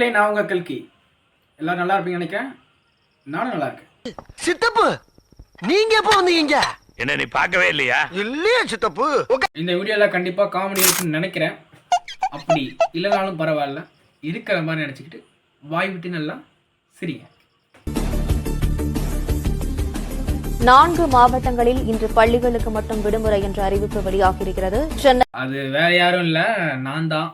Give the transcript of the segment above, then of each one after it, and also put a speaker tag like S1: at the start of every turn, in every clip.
S1: மக்களே நான் உங்கள் கல்கி எல்லாரும் நல்லா இருப்பீங்க நினைக்கிறேன். நானும் நல்லா இருக்கேன்.
S2: சித்தப்பு நீங்க எப்ப வந்தீங்க?
S3: என்ன நீ பார்க்கவே இல்லையா?
S2: இல்லையா சித்தப்பு.
S1: இந்த வீடியோவில் கண்டிப்பாக காமெடி இருக்குன்னு நினைக்கிறேன். அப்படி இல்லைனாலும் பரவாயில்ல. இருக்கிற மாதிரி நினச்சிக்கிட்டு வாய் விட்டு நல்லா சிரிங்க.
S4: நான்கு மாவட்டங்களில் இன்று பள்ளிகளுக்கு மட்டும் விடுமுறை என்ற அறிவிப்பு வெளியாகியிருக்கிறது. சென்னை
S1: அது வேற யாரும் இல்லை நான் தான்.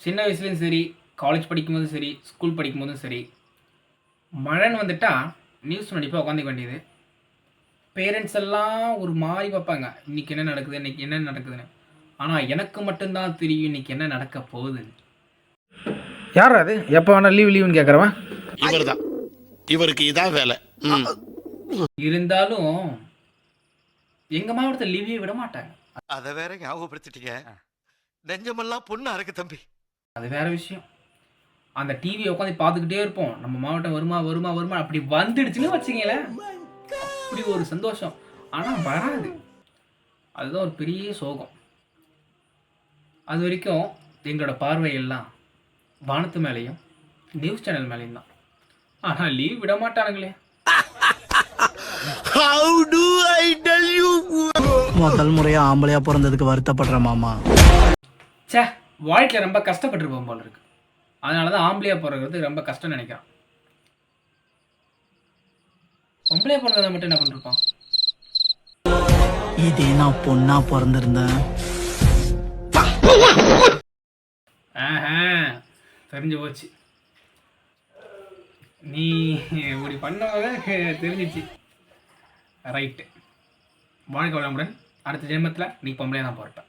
S1: சின்ன வயசுலேயும் சரி காலேஜ் படிக்கும்போதும் சரி ஸ்கூல் படிக்கும்போதும் சரி மழைன்னு வந்துட்டா நியூஸ் கண்டிப்பாக உட்காந்துக்க வேண்டியது. பேரண்ட்ஸ் எல்லாம் ஒரு மாதிரி பார்ப்பாங்க இன்னைக்கு என்ன நடக்குது இன்னைக்கு என்ன நடக்குதுன்னு. ஆனால் எனக்கு மட்டும்தான் தெரியும் இன்னைக்கு என்ன நடக்க போகுதுன்னு.
S5: யார் அது? எப்போ வேணா லீவ் லீவுன்னு கேட்குறவன்
S3: இவர்தான். இவருக்கு இதான் வேலை.
S1: இருந்தாலும் எங்கள் மாவட்டத்தில் லீவே விட மாட்டாங்க.
S2: அத வேற ஞாபகப்படுத்திட்டீங்க. நெஞ்சமெல்லாம் பொண்ணா இருக்கு தம்பி.
S1: அது வேற விஷயம். அந்த டிவியை உட்காந்து பார்த்துக்கிட்டே இருப்போம். நம்ம மாவட்டம் வருமா வருமா வருமா அப்படி வந்துடுச்சுன்னு வச்சுங்களேன் அப்படி ஒரு சந்தோஷம். ஆனால் வராது. அதுதான் ஒரு பெரிய சோகம். அது வரைக்கும் எங்களோட பார்வை எல்லாம் வானத்து மேலேயும் நியூஸ் சேனல் மேலேயும் தான். ஆனால் லீவ் விட மாட்டானுங்களே.
S6: முதல் முறையா ஆம்பளையா பிறந்ததுக்கு வருத்தப்படுற மாமா.
S1: ச்சே வாழ்க்கையில் ரொம்ப கஷ்டப்பட்டிருப்போம் போல இருக்கு. அதனால தான் ஆம்பளையா பிறகுறது ரொம்ப கஷ்டம்னு நினைக்கிறான். பொம்பளையா பிறந்ததை மட்டும் என்ன பண்ணிருப்பான்?
S6: இதே நான் பொண்ணா பிறந்திருந்தேன்.
S1: ஆஹா தெரிஞ்சு போச்சு. நீ இப்படி பண்ணவங்க தெரிஞ்சிச்சு. ரைட்டு வாழ்க்கை வளமுடன். அடுத்த ஜென்மத்தில் நீ பொம்பளையா தான் பிறப்ப.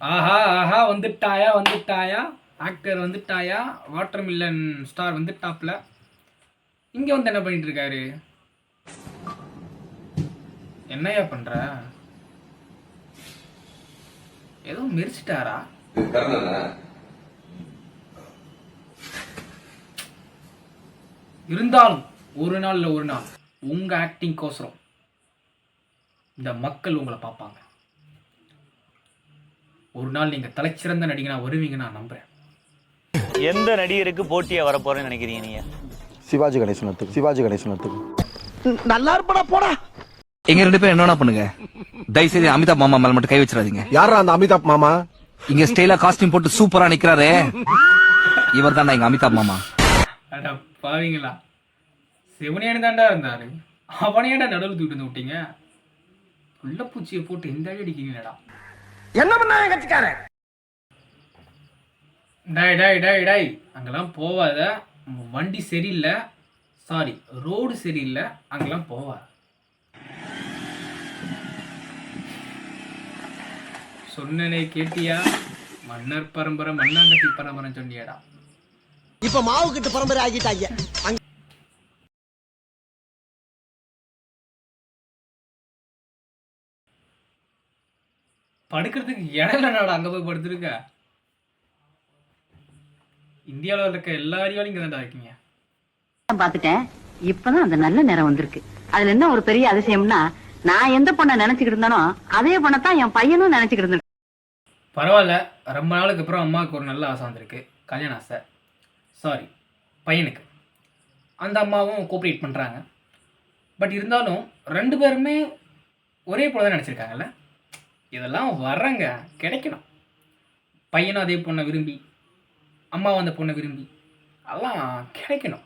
S1: ஆஹா ஆஹா வந்துட்டாயா வந்துட்டாயா? ஆக்டர் வந்துட்டாயா? வாட்டர் மில்லன் ஸ்டார் வந்து டாப்பில் இங்கே வந்து என்ன பண்ணிட்டு இருக்காரு என்னையா பண்ணுற ஏதோ மெரிச்சிட்டாரா? இருந்தாலும் ஒரு நாள்ல ஒரு நாள் உங்க ஆக்டிங் கோசரம். இந்த மக்கள் உங்களை பார்ப்பாங்க. ஒரு நாள் நீங்கள் தலைச்சிறந்த நடிகனா வருவீங்க நான் நம்புறேன்.
S7: எந்த நடிகருக்கு போட்டியா வரப்போறேன்னு நினைக்கிறீங்க நீங்க?
S8: சிவாஜி கணேசன் எடுத்துக்கு சிவாஜி கணேசன் எடுத்துக்கு.
S2: நல்லா இருப்படா போடா.
S9: எங்க ரெண்டு பேரும் என்ன பண்ணுங்க? தயவு செய்து அமிதாப் மாமா மேல மட்டும் கை வச்சிடாதீங்க.
S8: யாரா அந்த அமிதாப் மாமா?
S9: இங்க ஸ்டைலா காஸ்டியூம் போட்டு சூப்பரா நிக்கிறாரே. இவர் தான் எங்க அமிதாப் மாமா.
S1: அட பாவீங்களா? சிவனியானு தாண்டா இருந்தாரு? அவனையாண்டா நடுவில் தூக்கிட்டு வந்து விட்டீங்க? புள்ளப்பூச்சியை போட்டு இந்த அடி
S2: என்ன பண்ணா கட்சிக்காரன்?
S1: டேய் டேய் டேய் டேய். அங்கெல்லாம் போவாத. வண்டி சரியில்லை. சாரி ரோடு சரியில்லை. அங்கெல்லாம் போவாத சொன்னனே கேட்டியா? மன்னர் பரம்பரை மண்ணாங்கட்டி பரம்பரை சொன்னியடா.
S2: இப்ப மாவு கிட்ட பரம்பரை ஆகிட்டாங்க
S1: படுக்கிறதுக்கு இடம் இல்லைனாடா அங்கே போய் படுத்துருக்க. இந்தியாவில் இருக்க எல்லா தான்டா இருக்கீங்க.
S10: பாத்துட்டேன். இப்பதான் அந்த நல்ல நேரம் வந்திருக்கு. அதுல என்ன ஒரு பெரிய அதிசயம்னா நான் எந்த பொண்ணை நினைச்சுக்கிட்டு இருந்தானோ அதே பொண்ணத்தான் என் பையனும் நினைச்சுக்கிட்டு இருந்தான்
S1: பரவாயில்ல. ரொம்ப நாளுக்கு அப்புறம் அம்மாவுக்கு ஒரு நல்ல ஆசை வந்திருக்கு. கல்யாண ஆசை. சாரி பையனுக்கு. அந்த அம்மாவும் கோஆப்ரேட் பண்ணுறாங்க பட் இருந்தாலும் ரெண்டு பேருமே ஒரே போல தான் நினச்சிருக்காங்கல்ல? இதெல்லாம் வரங்க கிடைக்கணும். பையனும் அதே பொண்ணை விரும்பி அம்மாவும் அந்த பொண்ணை விரும்பி. அதெல்லாம் கிடைக்கணும்.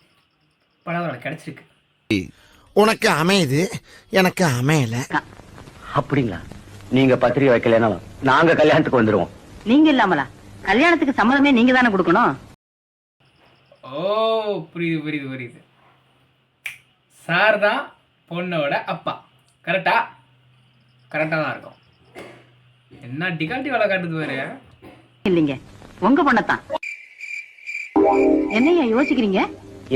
S1: பரவாயில்ல கிடைச்சிருக்கு.
S2: உனக்கு அமையுது எனக்கு அமையல.
S7: அப்படிங்களா? நீங்க பத்திரிகை வைக்கலனாலும் நாங்க கல்யாணத்துக்கு வந்துருவோம்.
S10: நீங்க இல்லாமலா? கல்யாணத்துக்கு சம்மதமே நீங்க தானே கொடுக்கணும்?
S1: ஓ புரியுது புரியுது புரியுது. சார் தான் பொண்ணோட அப்பா. கரெக்டா? கரெக்டாக தான் இருக்கும். என்ன டிகாட்டி வேலை காட்டுது பாரு.
S10: இல்லைங்க. உங்க பொண்ணத்தான் என்னையா யோசிக்கிறீங்க?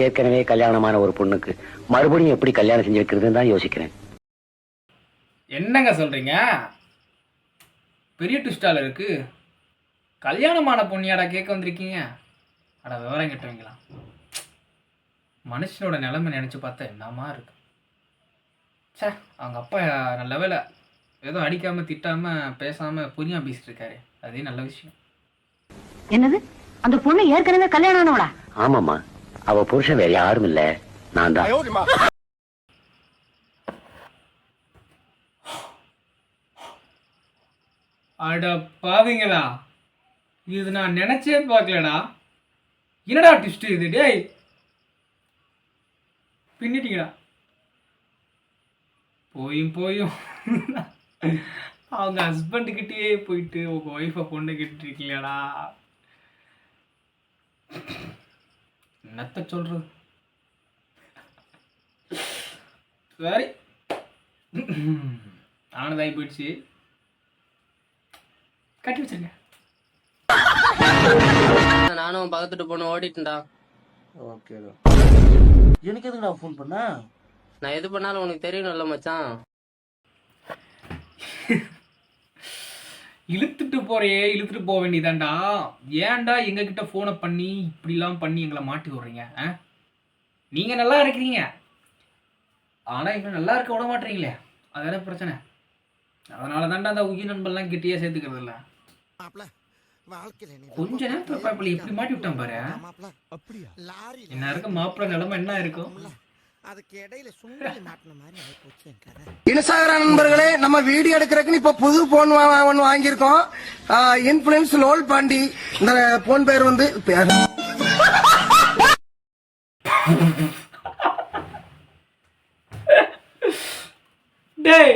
S7: ஏற்கனவே கல்யாணமான ஒரு பொண்ணுக்கு மறுபடியும் எப்படி கல்யாணம் செஞ்சு வைக்கிறதுன்னு தான் யோசிக்கிறேன்.
S1: என்னங்க சொல்கிறீங்க பெரிய ட்விஸ்டால் இருக்கு. கல்யாணமான பொண்ணியாடா கேட்க வந்திருக்கீங்க. அட விவரம் கட்டுவீங்களா? மனுஷனோட நிலைமை நினச்சி பார்த்தா என்னமா இருக்கு? ச்சே அவங்க அப்பா நல்ல வேலை ஏதோ அடிக்காமல் திட்டாமல் பேசாமல் புரியாம பேசிட்டு இருக்காரு. அதே நல்ல விஷயம்.
S10: என்னது? அந்த பொண்ணு ஏற்கனவே கல்யாணம் ஆனவளா?
S7: ஆமாமா அவ புருஷன் வேற யாரும் இல்ல. நான் தான்.
S1: அட பாவிங்களா. இது நான் நினைச்சே பார்க்கலடா. என்னடா ட்விஸ்ட் இது? டேய். பின்னிட்டீங்கடா போயும் போயும். அவங்க ஹஸ்பண்டுக்கிட்டே போயிட்டு உங்க ஒய்ஃபை பொண்ணு இருக்கீங்களாடா. என்னத்த சொல்றது? சரி. ஆனதாகி போயிடுச்சு. கட்டி வச்சிருங்க.
S11: நானும் பக்கத்துட்டு பொண்ணு ஓடிட்டேன்டா
S8: ஓகே எனக்கு எதுக்கு நான் ஃபோன் பண்ண?
S11: நான் எது பண்ணாலும் உனக்கு தெரியணும்ல மச்சான்.
S1: இழுத்துட்டு போறியே இழுத்துட்டு போக வேண்டியதாண்டா ஏன்டா எங்க கிட்ட போனை பண்ணி இப்படிலாம் பண்ணி எங்களை மாட்டி விடுறீங்க ஆ? நீங்க நல்லா இருக்கிறீங்க. ஆனா எங்களை நல்லா இருக்க விட மாட்டீங்களே. அதான பிரச்சனை. அதனால தாண்டா அந்த உயிர் நண்பர்லாம் கிட்டேயே சேர்த்துக்கிறது இல்ல. கொஞ்ச நேரத்துல எப்படி மாட்டி விட்டான் பாரு. என்ன இருக்க மாப்பிள்ள நிலைமை என்ன இருக்கும்?
S2: அதுக்கு இடையில சுண்டலி மாட்டின மாதிரி ஆயிப்போச்சு என் கதை.
S6: இனசாகர நண்பர்களே நம்ம வீடியோ எடுக்கிறதுக்கு இப்ப புது போன் ஒன்னு வாங்கியிருக்கோம். இன்ஃபுளுன்ஸ் லோல் பாண்டி. இந்த போன் பேர் வந்து
S1: டேய்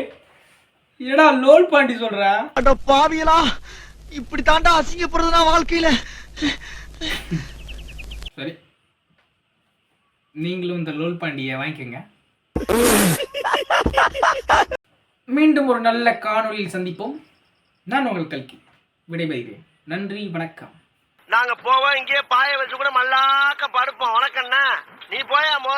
S1: என்னடா லோல் பாண்டி சொல்ற?
S6: அட பாவியலா இப்படி தாண்டா அசிங்கப்படுறதுனா வாழ்க்கையில.
S1: சரி. நீங்களும் இந்த லோல் பாண்டியை வாங்கிக்கோங்க. மீண்டும் ஒரு நல்ல காணொலியில் சந்திப்போம். நான் உங்கள் கல்கி. விடைபெறுகிறேன். நன்றி வணக்கம்.
S2: நாங்க போவோம் இங்கேயே பாய வச்சு கூட மல்லாக்க படுப்போம். உனக்கண்ணா நீ போயா மோ